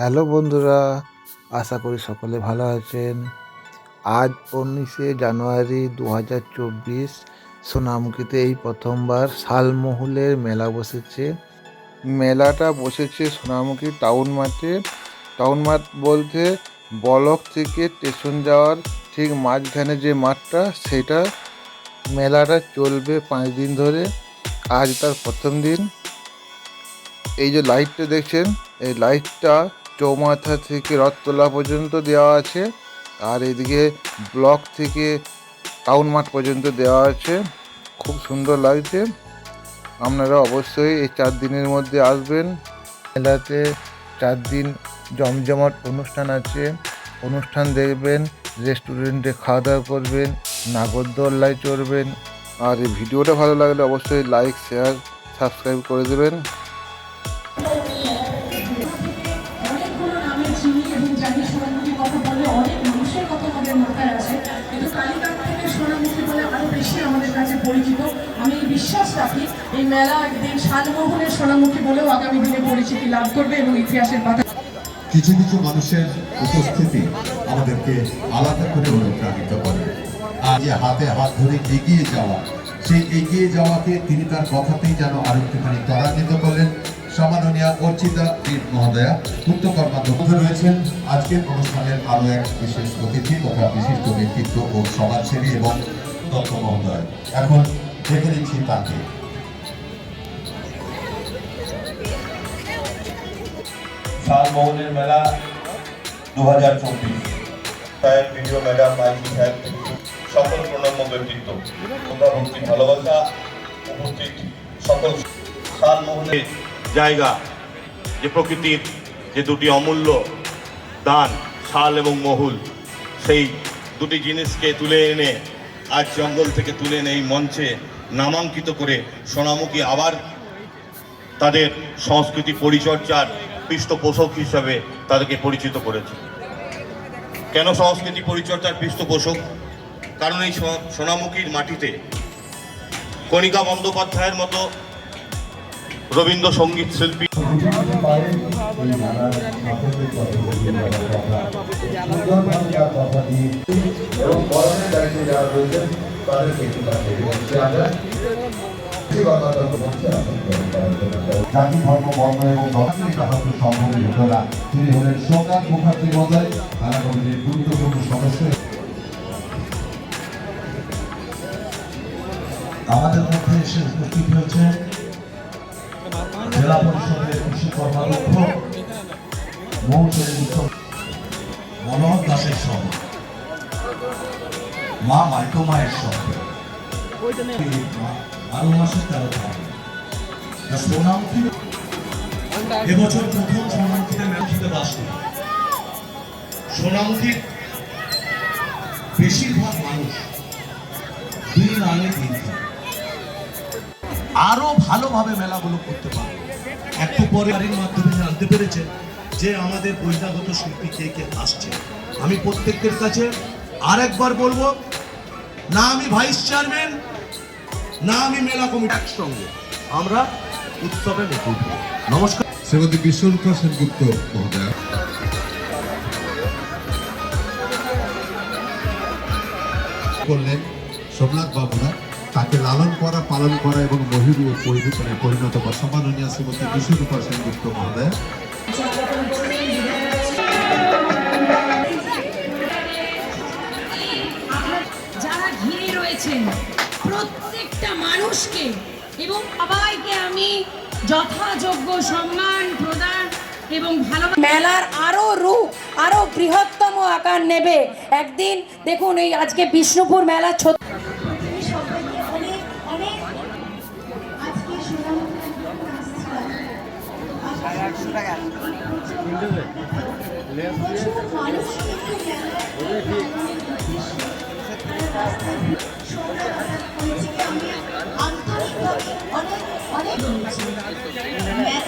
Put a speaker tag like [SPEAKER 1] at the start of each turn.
[SPEAKER 1] Hello বন্ধুরা, আশা করি সকলে ভালো আছেন। আজ উনিশে জানুয়ারি দু হাজার চব্বিশ সোনামুখীতে এই প্রথমবার শালমহুলের মেলা বসেছে। মেলাটা বসেছে সোনামুখী টাউন মাঠে। টাউন মাঠ বলতে বলক থেকে স্টেশন যাওয়ার ঠিক মাঝখানে যে মাঠটা, সেটা মেলাটা চলবে পাঁচ দিন ধরে। আজ তার প্রথম দিন। এই যে লাইটটা দেখছেন, এই লাইটটা চৌমাথা থেকে রথতলা পর্যন্ত দেওয়া আছে। আর এদিকে ব্লক থেকে টাউন মাঠ পর্যন্ত দেওয়া আছে। খুব সুন্দর লাগছে। আপনারা অবশ্যই এই চার দিনের মধ্যে আসবেন। মেলাতে চার দিন জমজমাট অনুষ্ঠান আছে। অনুষ্ঠান দেখবেন, রেস্টুরেন্টে খাওয়া দাওয়া করবেন, নাগরদোল্লায় চড়বেন। আর এই ভিডিওটা ভালো লাগলে অবশ্যই লাইক শেয়ার সাবস্ক্রাইব করে দেবেন।
[SPEAKER 2] এই মেলা একদিন শালমোহনের সোনামুখী বলেও আগামী দিনে পরিচিতি লাভ করবে এবং ইতিহাসের পাতা
[SPEAKER 3] কিছু কিছু মানুষের উপস্থিতি আমাদেরকে আলাদা করে অনুপ্রাণিত করে। আর যে হাতে হাত ধরে এগিয়ে যাওয়া, সেই এগিয়ে যাওয়াকে তিনি তার কথাতেই যেন আরও একটুখানি ত্বরান্বিত করলেন। সম্মাননীয় অর্চিতা পীঠ মহোদয়া পূর্ত কর্মাধ্যক্ষ রয়েছেন। আজকের অনুষ্ঠানের আরও এক বিশেষ অতিথি তথা বিশিষ্ট ব্যক্তিত্ব ও সমাজসেবী এবং দত্ত মহোদয়। এখন দেখে নিচ্ছি তাকে।
[SPEAKER 4] শালমোহনের মেলা দু হাজার চব্বিশ ভিডিও ম্যাডাম মাইকি সাহেব সকল প্রণম্য ব্যক্তিত্ব শ্রদ্ধা, ভক্তি, ভালোবাসা উপস্থিত সকল শালমোহনের জায়গা, যে প্রকৃতির যে দুটি অমূল্য দান, শাল এবং মহুল, সেই দুটি জিনিসকে তুলে এনে আজ জঙ্গল থেকে তুলে এনে এই মঞ্চে নামাঙ্কিত করে সোনামুখী আবার তাদের সংস্কৃতি পরিচর্যার পৃষ্ঠপোষক হিসাবে তাদেরকে পরিচিত করেছে। কেন সংস্কৃতি পরিচর্যার পৃষ্ঠপোষক কারণ এই সোনামুখীর মাটিতে কণিকা বন্দ্যোপাধ্যায়ের মতো রবীন্দ্রসঙ্গীত শিল্পী
[SPEAKER 3] কাছে জাতি, ধর্ম, বর্ণ এবং ধর্মের কাহাকে সম্ভব না। তিনি হলেন সোমনাথ মুখার্জি মহোদয় থানা কমিটির গুরুত্বপূর্ণ সদস্য। আমাদের মধ্যে এসে উপস্থিত হয়েছে জেলা পরিষদের কৃষি কর্মাধ্যক্ষ মৌসুমী মনোহর দাসের সহ মা মাইকো মায়ের সহ তেরো এবছর প্রথম বেশিরভাগ মানুষ দিন আনে দিন আরও ভালোভাবে মেলাগুলো করতে পারবে। একটু পরে মাধ্যমে জানতে পেরেছে যে আমাদের বহিরাগত শিল্পী কে কে আসছে। আমি প্রত্যেকের কাছে আরেকবার বলব, না আমি ভাইস চেয়ারম্যান না আমি মেলা কমিটি একসঙ্গে। আমরা উৎসবে মেতে উঠবো। নমস্কার।
[SPEAKER 5] শ্রীমতী বিশ্বরূপা সেনগুপ্ত মহোদয়া। করলেন সোমনাথ বাবুরা। তাকে লালন করা পালন করা এবং মহিরু ও পরিণত করা সম্মাননীয় শ্রীমতী বিশ্বরূপা সেনগুপ্ত মহোদয়া।
[SPEAKER 6] প্রত্যেকটা মানুষকে এবং সবাইকে আমি যথাযোগ্য সম্মান প্রদান এবং ভালোবাসা
[SPEAKER 2] মেলার আরও রূপ আরও বৃহত্তম আকার নেবে। একদিন দেখুন এই আজকে বিষ্ণুপুর মেলা ছোট
[SPEAKER 7] অনেক অনেক